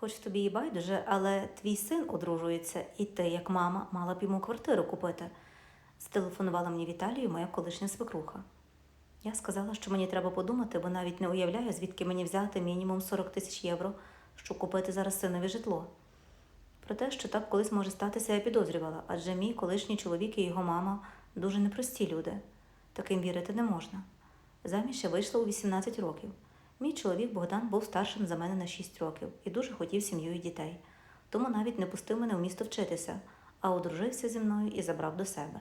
Хоч тобі і байдуже, але твій син одружується, і ти, як мама, мала б йому квартиру купити. Зателефонувала мені Віталію моя колишня свекруха. Я сказала, що мені треба подумати, бо навіть не уявляю, звідки мені взяти мінімум 40 тисяч євро, щоб купити зараз синові житло. Про те, що так колись може статися, я підозрювала, адже мій колишній чоловік і його мама дуже непрості люди. Таким вірити не можна. Заміж я вийшла у 18 років. Мій чоловік Богдан був старшим за мене на 6 років і дуже хотів сім'ю і дітей, тому навіть не пустив мене в місто вчитися, а одружився зі мною і забрав до себе.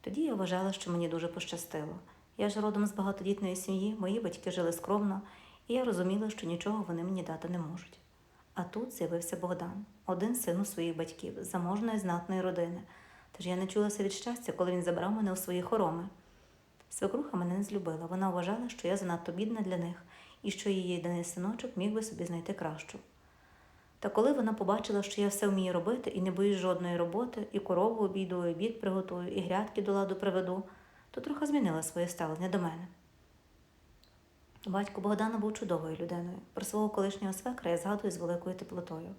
Тоді я вважала, що мені дуже пощастило. Я ж родом з багатодітної сім'ї, мої батьки жили скромно, і я розуміла, що нічого вони мені дати не можуть. А тут з'явився Богдан, один син у своїх батьків, заможної знатної родини. Тож я не чулася від щастя, коли він забрав мене у свої хороми. Свекруха мене не злюбила. Вона вважала, що я занадто бідна для них і що її єдиний синочок міг би собі знайти кращу. Та коли вона побачила, що я все вмію робити і не боюсь жодної роботи, і корову обійду, і обід приготую, і грядки до ладу приведу, то трохи змінила своє ставлення до мене. Батько Богдана був чудовою людиною. Про свого колишнього свекра я згадую з великою теплотою.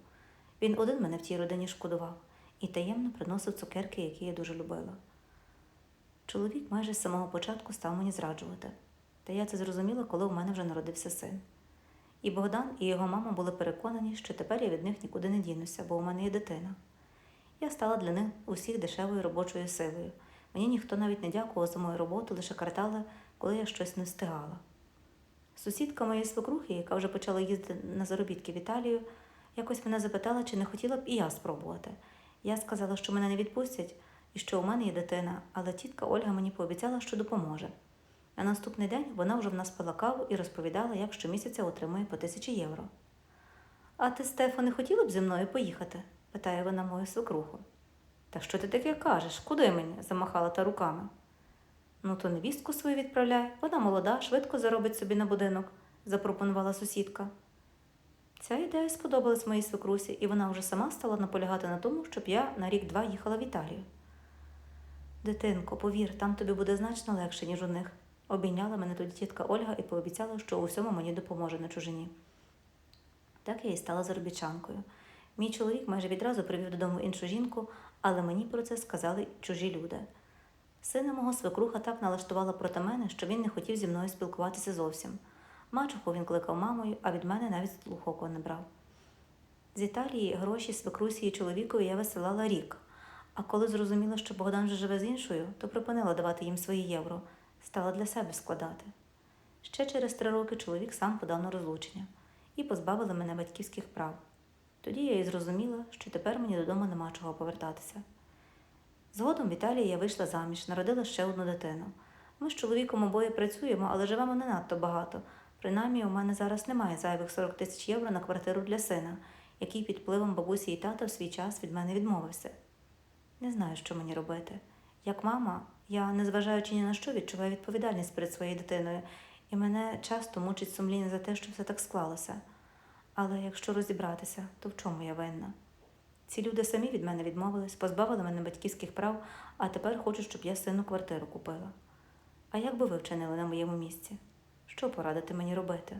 Він один мене в тій родині шкодував і таємно приносив цукерки, які я дуже любила. Чоловік майже з самого початку став мені зраджувати, та я це зрозуміла, коли у мене вже народився син. І Богдан, і його мама були переконані, що тепер я від них нікуди не дінуся, бо у мене є дитина. Я стала для них усіх дешевою робочою силою. Мені ніхто навіть не дякував за мою роботу, лише картали, коли я щось не встигала. Сусідка моєї свекрухи, яка вже почала їздити на заробітки в Італію, якось мене запитала, чи не хотіла б і я спробувати. Я сказала, що мене не відпустять і що у мене є дитина, але тітка Ольга мені пообіцяла, що допоможе. На наступний день вона вже в нас пила каву і розповідала, як щомісяця отримує по тисячі євро. А ти, Стефо, не хотіла б зі мною поїхати? питає вона мою свекруху. Та що ти таке кажеш? Куди мені? замахала та руками. Ну, то невістку свою відправляй, вона молода, швидко заробить собі на будинок, запропонувала сусідка. Ця ідея сподобалась моїй свекрусі, і вона вже сама стала наполягати на тому, щоб я на рік-два їхала в Італію. Дитинко, повір, там тобі буде значно легше, ніж у них. Обійняла мене тоді тітка Ольга і пообіцяла, що у всьому мені допоможе на чужині. Так я і стала заробітчанкою. Мій чоловік майже відразу привів додому іншу жінку, але мені про це сказали чужі люди. Сина мого свекруха так налаштувала проти мене, що він не хотів зі мною спілкуватися зовсім. Мачуху він кликав мамою, а від мене навіть слухоку не брав. З Італії гроші свекрусі і чоловікові я висилала рік, а коли зрозуміла, що Богдан вже живе з іншою, то припинила давати їм свої євро, стала для себе складати. Ще через три роки чоловік сам подав на розлучення і позбавили мене батьківських прав. Тоді я і зрозуміла, що тепер мені додому нема чого повертатися. Згодом в Італії я вийшла заміж, народила ще одну дитину. Ми з чоловіком обоє працюємо, але живемо не надто багато. Принаймні, у мене зараз немає зайвих 40 тисяч євро на квартиру для сина, який під впливом бабусі і тата в свій час від мене відмовився. Не знаю, що мені робити. Як мама, я, незважаючи ні на що, відчуваю відповідальність перед своєю дитиною, і мене часто мучить сумління за те, що все так склалося. Але якщо розібратися, то в чому я винна? Ці люди самі від мене відмовились, позбавили мене батьківських прав, а тепер хочуть, щоб я сину квартиру купила. А як би ви вчинили на моєму місці? Що порадити мені робити?